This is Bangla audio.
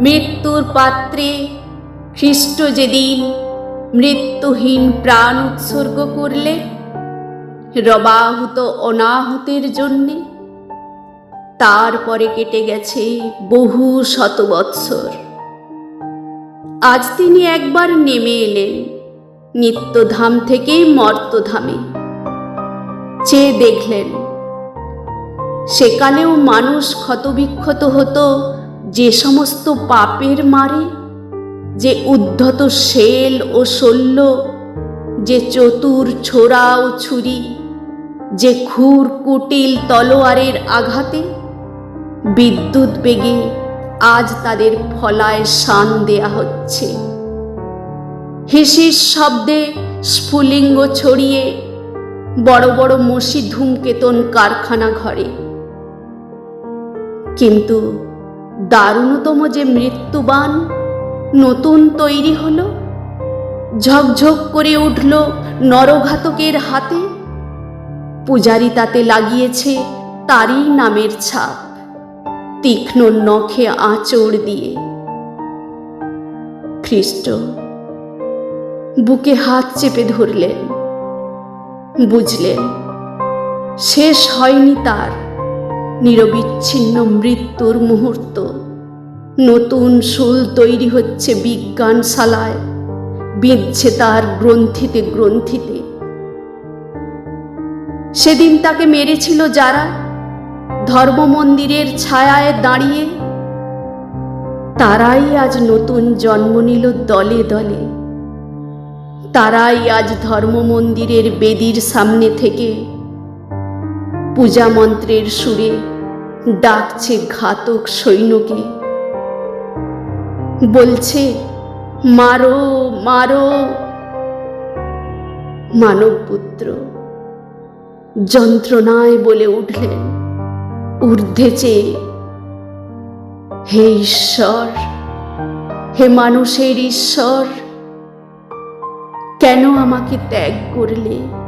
মৃত্যুর পাত্রে খ্রিস্ট যেদিন মৃত্যুহীন প্রাণ উৎসর্গ করলে, রবাহুত অনাহুতের জন্যে, তারপরে কেটে গেছে বহু শত বৎসর। আজ তিনি একবার নেমে এলেন নিত্যধাম থেকে মর্তধামে। চেয়ে দেখলেন, সেকালেও মানুষ ক্ষতবিক্ষত হতো যে সমস্ত পাপের মারে, যে উদ্ধত শেল ও শল্য, যে চতুর ছোড়া ও ছুরি, যে খুর কুটিল তলোয়ারের আঘাতে, বিদ্যুৎ বেগে আজ তাদের ফলায় শান দেয়া হচ্ছে। হিসিস শব্দে স্ফুলিঙ্গ ছড়িয়ে বড় বড় মসি ধূমকেতন কারখানা ঘরে। কিন্তু দারুণতম যে মৃত্যুবান নতুন তৈরি হলো, ঝকঝক করে উঠল নরঘাতকের হাতে, পূজারি তাতে লাগিয়েছে তারই নামের ছাপ, তীক্ষ্ণ নখে আঁচড় দিয়ে। খ্রিস্ট, বুকে হাত চেপে ধরলেন, বুঝলেন, শেষ হয়নি তার। নিরবিচ্ছিন্ন মৃত্যুর মুহূর্ত। নতুন শুল তৈরি হচ্ছে বিজ্ঞানশালায়, বিঁধছে তার গ্রন্থিতে গ্রন্থিতে। সেদিন তাকে মেরেছিল যারা ধর্মমন্দিরের ছায়ায় দাঁড়িয়ে। তারাই আজ নতুন জন্ম নিল দলে দলে। তারাই আজ ধর্মমন্দিরের বেদির সামনে থেকে পূজা মন্ত্রের সুরে ডাকছে ঘাতক সৈন্যকে। বলছে, মারো মারো। মানবপুত্র যন্ত্রণায় বলে উঠলেন, ঊর্ধ্বে চেয়ে। হে ঈশ্বর, হে মানুষের ঈশ্বর, কেন আমাকে ত্যাগ করলে?